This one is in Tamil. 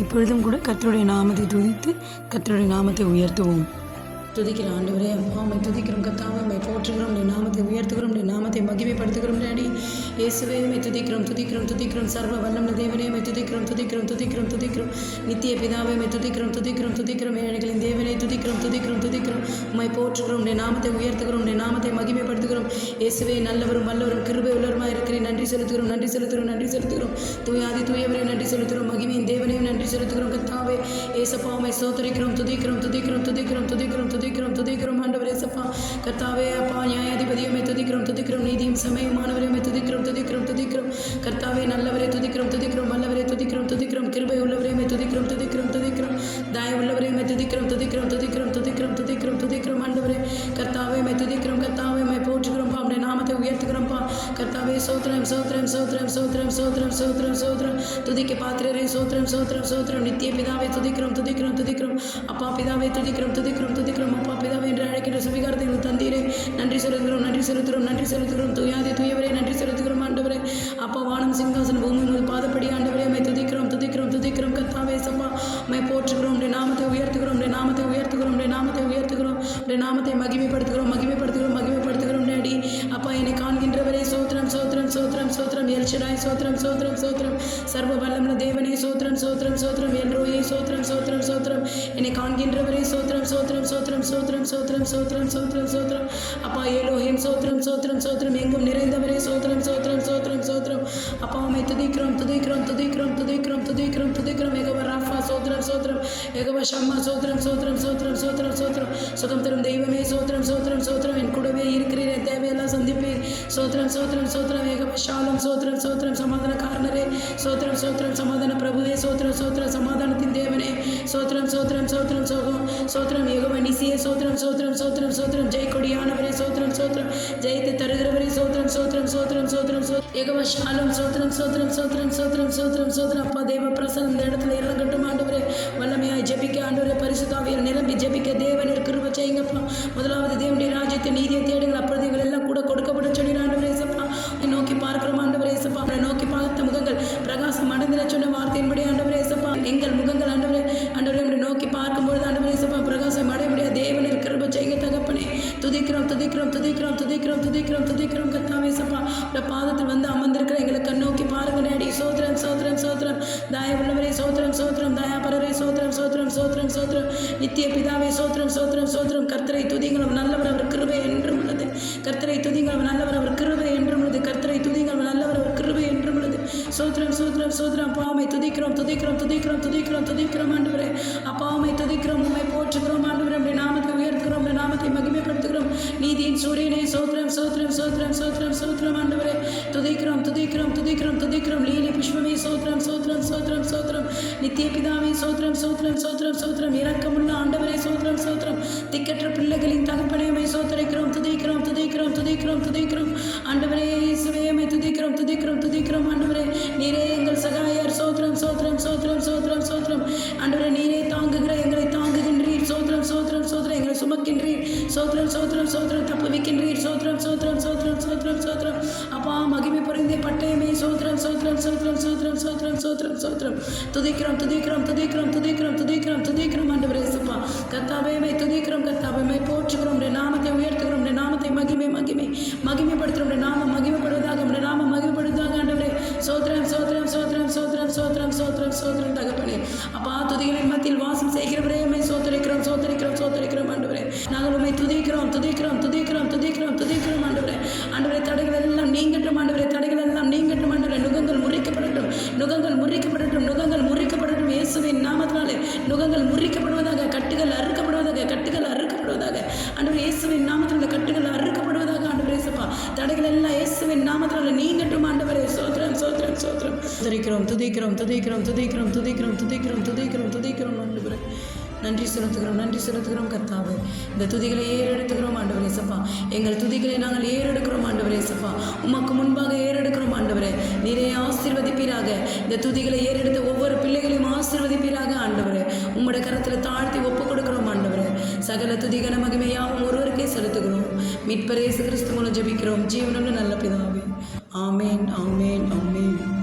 இப்பொழுதும் கூட கத்தருடைய நாமத்தை துதித்து கத்தருடைய நாமத்தை உயர்த்துவோம். துதிக்கிற ஆண்டவரே அம்மாவை துதிக்கிறோம் கத்தாவை உம்மை போற்றுகிறோம் உடைய நாமத்தை உயர்த்துகிறோம் உடைய நாமத்தை மகிமைப்படுத்துகிறோம் டாடி இயேசுவே உம்மை துதிக்கிறோம் துதிக்கிறோம் துதிக்கிறோம் சர்வ வல்லமை தேவனே உம்மை துதிக்கிறோம் துதிக்கிறோம் துதிக்கிறோம் துதிக்கிறோம். நித்திய பிதாவை உம்மை துதிக்கிறோம் துதிக்கிறோம் துதிக்கிறோம் ஏழைகளின் தேவனே துதிக்கிறோம் துதிக்கிறோம் துதிக்கிறோம். உம்மை போற்றுகிறோம் உடைய நாமத்தை உயர்த்துகிறோம் உடைய நாமத்தை மகிமைப்படுத்துகிறோம். இயேசுவே நல்லவரும் வல்லவரும் கிருபை உள்ளவருமாக இருக்கிறேன் நன்றி செலுத்துகிறோம் நன்றி செலுத்துகிறோம் நன்றி செலுத்துகிறோம். தூயாதி தூயவரே நன்றி செலுத்துகிறோம். மகிமையின் தேவனையும் நன்றி செலுத்துகிறோம். கத்தாவே ஏசப்பாவை சோதரிக்கிறோம் துதிக்கிறோம் துதிக்கிறோம் துதிக்கிறோம் துதிக்கிறோம் துதிக்கிறோம் துதிக்கிறோம். ஆண்டவர் ஏசப்பா கத்தாவே அப்பா நியாயாதிபதியுமே துதிக்கிறோம் துதிக்கிறோம். நீதியும் சமயமானவரையுமே துதிக்கிறோம் துதிக்கிறோம் துதிக்கிறோம். கர்த்தாவே நல்லவரே துதிக்கிறோம் துதிக்கிறோம் வல்லவரே துதிக்கிறோம் துதிக்கிறோம். கிருபை உள்ளவரையுமே துதிக்கிறோம் துதிக்கிறோம் துதிக்கிறோம். துதிக்கிறோம் துதிக்கிறோம் ஆண்டவரே. கர்த்தாவே மை துதிக்கிறோம் கர்த்தாவே மை போற்றுகிறோம் அப்படி நாமத்தை உயர்த்துக்கிறோம்ப்பா கர்த்தாவே சோத்திரம் சோத்திரம் சோத்திரம் சோத்திரம் சோத்திரம் சோத்திரம் சோத்திரம். துதிக்க பாத்திரரே சோத்திரம் சோத்திரம் சோத்திரம். நித்திய பிதாவை துதிக்கிறோம் துதிக்கிறோம் துதிக்கிறோம். அப்பா பிதாவை துதிக்கிறோம் துதிக்கிறோம் துதிக்கிறோம். அப்பா பிதாவை என்று அழைக்கிற சுவிகாரத்தை தந்தீரே நன்றி செலுத்துகிறோம் நன்றி செலுத்துகிறோம் நன்றி செலுத்துகிறோம். துயாதி துயவை மை போற்றுகிறோம் உடைய நாமத்தை உயர்த்துகிறோம் உடைய நாமத்தை உயர்த்துகிறோம் உடைய நாமத்தை உயர்த்துகிறோம் உடைய நாமத்தை மகிமைப்படுத்துகிறோம் மகிமைப்படுத்துகிறோம் மகிமைப்படுத்துகிறோம். சோத்திரம் சோத்திரம் சோத்திரம் எல்ஷடாய் சோத்திரம் சோத்திரம் சோத்திரம் சர்வ வல்லமுள்ள தேவனே சோத்திரம் சோத்திரம் சோத்திரம் எல்ரோயே சோத்திரம் சோத்திரம் சோத்திரம் என்னை காண்கின்றவரே சோத்திரம் சோத்திரம் சோத்திரம் சோத்திரம் சோத்திரம் சோத்திரம் சோத்திரம் சோத்திரம் அப்பா ஏலோஹிம் சோத்திரம் சோத்திரம் சோத்திரம் எங்கும் நிறைந்தவரே சோத்திரம் சோத்திரம் சோத்திரம் சோத்திரம் அப்பா உமை துதிக்கிறோம் துதிக்கிறோம் துதிக்கிறோம் துதிக்கிறோம் துதிக்கிறோம் துதிக்கிறோம் எகவ ராஃபா சோத்திரம் சோத்திரம் எகவ ஷம்மா சோத்திரம் சோத்திரம் சோத்திரம் சோத்திரம் சோத்திரம் சுகம் தரும் தெய்வமே சோத்திரம் சோத்திரம் சோத்திரம் என் கூடவே இருக்கிறீர் தேவையெல்லாம் சந்திப்பேன் சோத்திரம் சோத்திரம் சோத்திரம் ஏகவ சோத்திரம் சோத்திரம் சமாதான காரணரே சோத்திரம் சோத்திரம் சமாதான பிரபுவே சோத்திரம் சோத்திரம் சமாதானத்தின் தேவனே சோத்திரம் சோத்திரம் சோத்திரம் சோகம் சோத்திரம் ஏகவ நிசியே சோத்திரம் சோத்திரம் சோத்திரம் சோத்திரம் ஜெய் கொடியானவரே சோத்திரம் சோத்திரம் ஜெயத்தை தருகிறவரே சோத்திரம் சோத்திரம் சோத்திரம் சோத்திரம் சோத்திரம் சோத்திரம் சோத்திரம் சோத்திரம் சோத்திரம் சோத்திரம் சோத்திரம் அப்பா தேவ பிரசனம் இந்த இடத்துல இறங்கட்டும் ஆண்டவரே வல்லமையாய் ஜபிக்க ஆண்டவரே பரிசுத்தாவியல் நிரம்பி ஜபிக்க தேவனிற்கு கிருப செய்யுங்கப்பா முதலாவது தேவனுடைய ராஜ்யத்தை நீதியை தேடுங்க துதிக்கிறோம் துதிக்கிறோம் துதிக்கிறோம் துதிக்கிறோம் துதிக்கிறோம். கத்தாவே சப்பா இந்த பாதத்தில் வந்து அமர்ந்திருக்கிற எங்களை கண் நோக்கி பாருங்க நேடி சோத்திரம் சோத்திரம் சோத்திரம். தாய உள்ளவரே சோத்திரம் சோத்திரம். தயாபரரே சோத்திரம் சோத்திரம் சோத்திரம் சோத்திரம். நித்திய பிதாவே சோத்திரம் சோத்திரம் சோத்திரம். கர்த்தரை துதிங்களும் நல்லவர் அவர் கிருபை என்றும் உள்ளது. கர்த்தரை துதிங்களும் நல்லவர் அவர் கிருபை என்றும் உள்ளது. கர்த்தரை துதிங்களும் நல்லவர் அவர் கிருபை என்றும் உள்ளது. சோத்திரம் சோத்திரம் சோத்திரம். பாவமை துதிக்கிறோம் துதிக்கிறோம் துதிக்கிறோம் துதிக்கிறோம் துதிக்கிறோம் ஆண்டு வரே அப்பாவை துதிக்கிறோம் உண்மை போற்றுகிறோம் ஆண்டு வரே நாமத்தை உயர்த்துகிறோம் நாமத்தை மகிமைப்படுத்துகிறோம். நீதியின் சூரியனே சோத்ரம் சோத்ரம் சோத்ரம் சோத்ரம் சோத்ரம் ஆண்டவரே. துதைக்கிறோம் துதைக்கிறோம் துதைக்கிறோம் துதைக்கிறோம். லீலி புஷ்பமே சோத்ரம் சோத்ரம் சோத்ரம் சோத்ரம் நித்திய பிதாவே சோத்ரம் சோத்ரம் சோத்ரம் சோத்ரம் இரக்கமுள்ள ஆண்டவரே சோத்ரம் சோத்ரம் திக்கற்ற பிள்ளைகளின் தகப்பனையுமே சோத்தரைக்கிறோம். துதைக்கிறோம் துதைக்கிறோம் துதைக்கிறோம் துதைக்கிறோம். ஆண்டவரே இயேசுவே சுமக்கின்றீர் சோத்ரம் சோத்ரம் சோத்ரம் தப்புவிக்கின்றீர் சோத்ரம் சோத்ரம் சோத்ரம் சோத்ரம் சோத்ரம் அப்பா மகிமை புரிந்தே பட்டயமே சோத்ரம் சோத்ரம் சோத்ரம் சோத்ரம் சோத்ரம் சோத்ரம் சோத்ரம் துதிக்கிறோம் துதிக்கிறோம் துதிக்கிறோம் துதிக்கிறோம் துதிக்கிறோம் துதிக்கிறோம் ஆண்டு பிரேசப்பா கத்தாபயமே துதிக்கிறோம் கத்தாபயமே போற்றுகிறோம் நாமத்தை உயர்த்துகிறோம் நாமத்தை மகிமை மகிமை மகிமைப்படுத்துகிறோம் நாம மகிமைப்படுவதாக நாம மகிமைப்படுவதாக ஆண்டவரே சோத்ரம் சோத்ரம் சோத்ரம் சோத்ரம் சோத்ரம் சோத்ரம் சோத்ரம் தகப்பனே அப்பா துதிகளின் மத்தியில் வாசம் செய்கிறவரே துதிக்கிறோம் துதிக்கிறோம் துதிக்கிறோம் துதிக்கிறோம் துதிக்கிறோம் ஆண்டவரே ஆண்டவரே தடைகள் எல்லாம் நீங்கட்டும் ஆண்டவரே தடைகள் எல்லாம் நீங்கட்டும் ஆண்டவரே நுகங்கள் முறிக்கப்படட்டும் நுகங்கள் முறிக்கப்படட்டும் நுகங்கள் முறிக்கப்படட்டும் இயேசுவின் நாமத்தினாலே நுகங்கள் முறிக்கப்படுவதாக கட்டுகள் அறுக்கப்படுவதாக கட்டுகள் அறுக்கப்படுவதாக ஆண்டவர் இயேசுவின் நாமத்தில் கட்டுகள் அறுக்கப்படுவதாக ஆண்டவர் இயேசுப்பா தடைகள் எல்லாம் இயேசுவின் நாமத்தில் நீங்கட்டும் ஆண்டவரே சோத்திரம் சோத்திரம் சோத்திரம் துதிக்கிறோம் துதிக்கிறோம் துதிக்கிறோம் துதிக்கிறோம் துதிக்கிறோம் துதிக்கிறோம் துதிக்கிறோம் நன்றி செலுத்துகிறோம் நன்றி செலுத்துகிறோம் கர்த்தாவே. இந்த துதிகளை ஏறெடுத்துகிறோம் ஆண்டவரே சப்பா எங்கள் துதிகளை நாங்கள் ஏறெடுக்கிறோம் ஆண்டவரே சப்பா உமக்கு முன்பாக ஏறெடுக்கிறோம் ஆண்டவரே. நீரே ஆசீர்வதிப்பீராக. இந்த துதிகளை ஏறெடுத்த ஒவ்வொரு பிள்ளைகளையும் ஆசீர்வதிப்பீராக ஆண்டவரே. உம்முடைய கரத்தில் தாழ்த்தி ஒப்பு கொடுக்கிறோம் ஆண்டவரே. சகல துதிகன மகிமையாவும் ஒருவருக்கே செலுத்துகிறோம். மீட்பரேசு கிறிஸ்து மூலம் ஜெபிக்கிறோம். ஜீவனம்னு நல்ல பிதாவே. ஆமேன் ஆமேன் ஆமேன்.